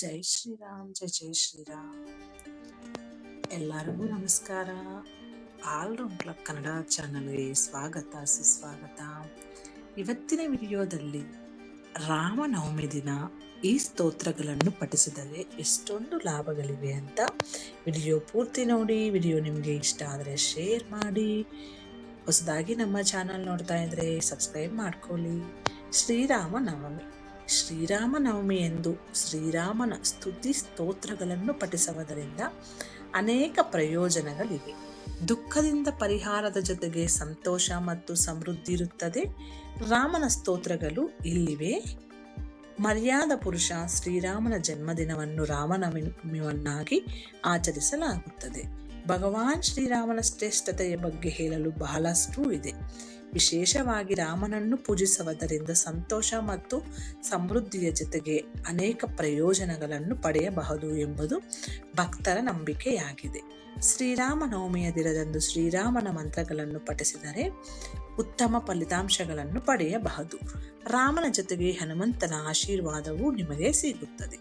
ಜೈ ಶ್ರೀರಾಮ್, ಜೈ ಜೈ ಶ್ರೀರಾಮ್. ಎಲ್ಲರಿಗೂ ನಮಸ್ಕಾರ. All-round club Kannada ಚಾನಲ್ಗೆ ಸ್ವಾಗತ, ಸುಸ್ವಾಗತ. ಇವತ್ತಿನ ವಿಡಿಯೋದಲ್ಲಿ ರಾಮನವಮಿ ದಿನ ಈ ಸ್ತೋತ್ರಗಳನ್ನು ಪಠಿಸಿದರೆ ಎಷ್ಟೊಂದು ಲಾಭಗಳಿವೆ ಅಂತ ವಿಡಿಯೋ ಪೂರ್ತಿ ನೋಡಿ. ವಿಡಿಯೋ ನಿಮಗೆ ಇಷ್ಟ ಆದರೆ ಶೇರ್ ಮಾಡಿ. ಹೊಸದಾಗಿ ನಮ್ಮ ಚಾನಲ್ ನೋಡ್ತಾ ಇದ್ರೆ ಸಬ್ಸ್ಕ್ರೈಬ್ ಮಾಡ್ಕೊಳ್ಳಿ. ಶ್ರೀರಾಮ ನವಮಿ ಶ್ರೀರಾಮ ನವಮಿ ಎಂದು ಶ್ರೀರಾಮನ ಸ್ತುತಿ ಸ್ತೋತ್ರಗಳನ್ನು ಪಠಿಸುವುದರಿಂದ ಅನೇಕ ಪ್ರಯೋಜನಗಳಿವೆ. ದುಃಖದಿಂದ ಪರಿಹಾರದ ಜೊತೆಗೆ ಸಂತೋಷ ಮತ್ತು ಸಮೃದ್ಧಿ ಇರುತ್ತದೆ. ರಾಮನ ಸ್ತೋತ್ರಗಳು ಇಲ್ಲಿವೆ. ಮರ್ಯಾದ ಪುರುಷ ಶ್ರೀರಾಮನ ಜನ್ಮದಿನವನ್ನು ರಾಮನವಮಿಯನ್ನಾಗಿ ಆಚರಿಸಲಾಗುತ್ತದೆ. ಭಗವಾನ್ ಶ್ರೀರಾಮನ ಶ್ರೇಷ್ಠತೆಯ ಬಗ್ಗೆ ಹೇಳಲು ಬಹಳಷ್ಟು ಇದೆ. ವಿಶೇಷವಾಗಿ ರಾಮನನ್ನು ಪೂಜಿಸುವುದರಿಂದ ಸಂತೋಷ ಮತ್ತು ಸಮೃದ್ಧಿಯ ಜೊತೆಗೆ ಅನೇಕ ಪ್ರಯೋಜನಗಳನ್ನು ಪಡೆಯಬಹುದು ಎಂಬುದು ಭಕ್ತರ ನಂಬಿಕೆಯಾಗಿದೆ. ಶ್ರೀರಾಮ ನವಮಿಯ ದಿನದಂದು ಶ್ರೀರಾಮನ ಮಂತ್ರಗಳನ್ನು ಪಠಿಸಿದರೆ ಉತ್ತಮ ಫಲಿತಾಂಶಗಳನ್ನು ಪಡೆಯಬಹುದು. ರಾಮನ ಜೊತೆಗೆ ಹನುಮಂತನ ಆಶೀರ್ವಾದವು ನಿಮಗೆ ಸಿಗುತ್ತದೆ.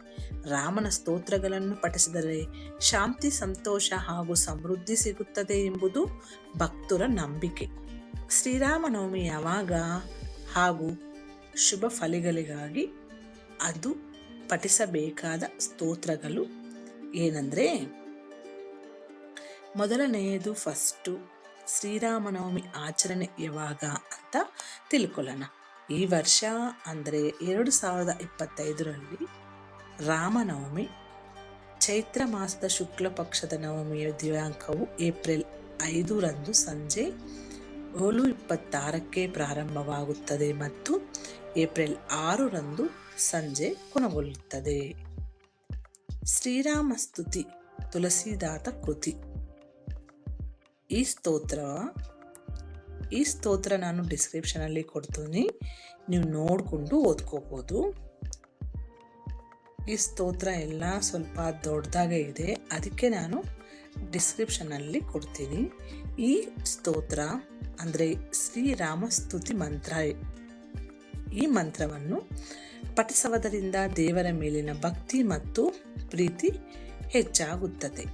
ರಾಮನ ಸ್ತೋತ್ರಗಳನ್ನು ಪಠಿಸಿದರೆ ಶಾಂತಿ, ಸಂತೋಷ ಹಾಗೂ ಸಮೃದ್ಧಿ ಸಿಗುತ್ತದೆ ಎಂಬುದು ಭಕ್ತರ ನಂಬಿಕೆ. ಶ್ರೀರಾಮನವಮಿ ಯಾವಾಗ ಹಾಗೂ ಶುಭ ಫಲಿಗಳಿಗಾಗಿ ಅದು ಪಠಿಸಬೇಕಾದ ಸ್ತೋತ್ರಗಳು ಏನಂದರೆ, ಮೊದಲನೆಯದು ಫಸ್ಟು ಶ್ರೀರಾಮನವಮಿ ಆಚರಣೆ ಯಾವಾಗ ಅಂತ ತಿಳ್ಕೊಳ್ಳೋಣ. ಈ ವರ್ಷ ಅಂದರೆ ಎರಡು ಸಾವಿರದ ಇಪ್ಪತ್ತೈದರಲ್ಲಿ ರಾಮನವಮಿ, ಚೈತ್ರ ಮಾಸದ ಶುಕ್ಲ ಪಕ್ಷದ ನವಮಿಯ ದಿನಾಂಕವು ಏಪ್ರಿಲ್ ಐದರಂದು ಸಂಜೆ ಏಳು ಇಪ್ಪತ್ತಾರಕ್ಕೆ ಪ್ರಾರಂಭವಾಗುತ್ತದೆ ಮತ್ತು ಏಪ್ರಿಲ್ ಆರರಂದು ಸಂಜೆ ಕೊನಗೊಳ್ಳುತ್ತದೆ. ಶ್ರೀರಾಮ ಸ್ತುತಿ ತುಳಸಿದಾತ ಕೃತಿ. ಈ ಸ್ತೋತ್ರ ಈ ಸ್ತೋತ್ರ ನಾನು ಡಿಸ್ಕ್ರಿಪ್ಷನಲ್ಲಿ ಕೊಡ್ತೀನಿ. ನೀವು ನೋಡಿಕೊಂಡು ಓದ್ಕೋಬೋದು. ಈ ಸ್ತೋತ್ರ ಎಲ್ಲ ಸ್ವಲ್ಪ ದೊಡ್ಡದಾಗೇ ಇದೆ. ಅದಕ್ಕೆ ನಾನು ಡಿಸ್ಕ್ರಿಪ್ಷನಲ್ಲಿ ಕೊಡ್ತೀನಿ. ಈ ಸ್ತೋತ್ರ ಅಂದರೆ ಶ್ರೀರಾಮಸ್ತುತಿ ಮಂತ್ರ. ಈ ಮಂತ್ರವನ್ನು ಪಠಿಸುವುದರಿಂದ ದೇವರ ಮೇಲಿನ ಭಕ್ತಿ ಮತ್ತು ಪ್ರೀತಿ ಹೆಚ್ಚಾಗುತ್ತದೆ.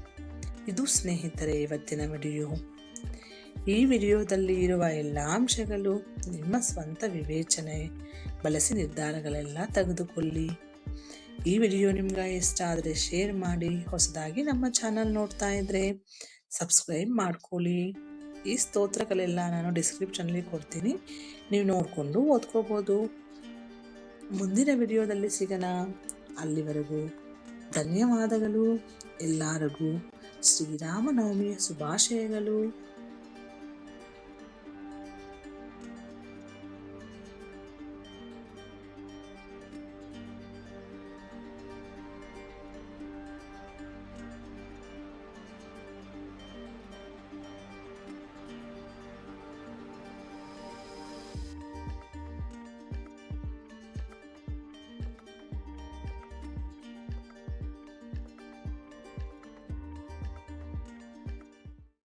ಇದು ಸ್ನೇಹಿತರೆ, ಇವತ್ತಿನ ವಿಡಿಯೋ. ಈ ವಿಡಿಯೋದಲ್ಲಿ ಇರುವ ಎಲ್ಲ ಅಂಶಗಳು ನಿಮ್ಮ ಸ್ವಂತ ವಿವೇಚನೆ, ಬಳಸಿ ನಿರ್ಧಾರಗಳೆಲ್ಲ ತೆಗೆದುಕೊಳ್ಳಿ. ಈ ವಿಡಿಯೋ ನಿಮ್ಗೆ ಇಷ್ಟ ಆದರೆ ಶೇರ್ ಮಾಡಿ, ಹೊಸದಾಗಿ ನಮ್ಮ ಚಾನಲ್ ನೋಡ್ತಾ ಇದ್ರೆ ಸಬ್ಸ್ಕ್ರೈಬ್ ಮಾಡ್ಕೊಳ್ಳಿ. ಈ ಸ್ತೋತ್ರಗಳೆಲ್ಲ ನಾನು ಡಿಸ್ಕ್ರಿಪ್ಷನಲ್ಲಿ ಕೊಡ್ತೀನಿ. ನೀವು ನೋಡಿಕೊಂಡು ಓದ್ಕೋಬೋದು. ಮುಂದಿನ ವಿಡಿಯೋದಲ್ಲಿ ಸಿಗೋಣ. ಅಲ್ಲಿವರೆಗೂ ಧನ್ಯವಾದಗಳು. ಎಲ್ಲರಿಗೂ ಶ್ರೀರಾಮನವಮಿಯ ಶುಭಾಶಯಗಳು.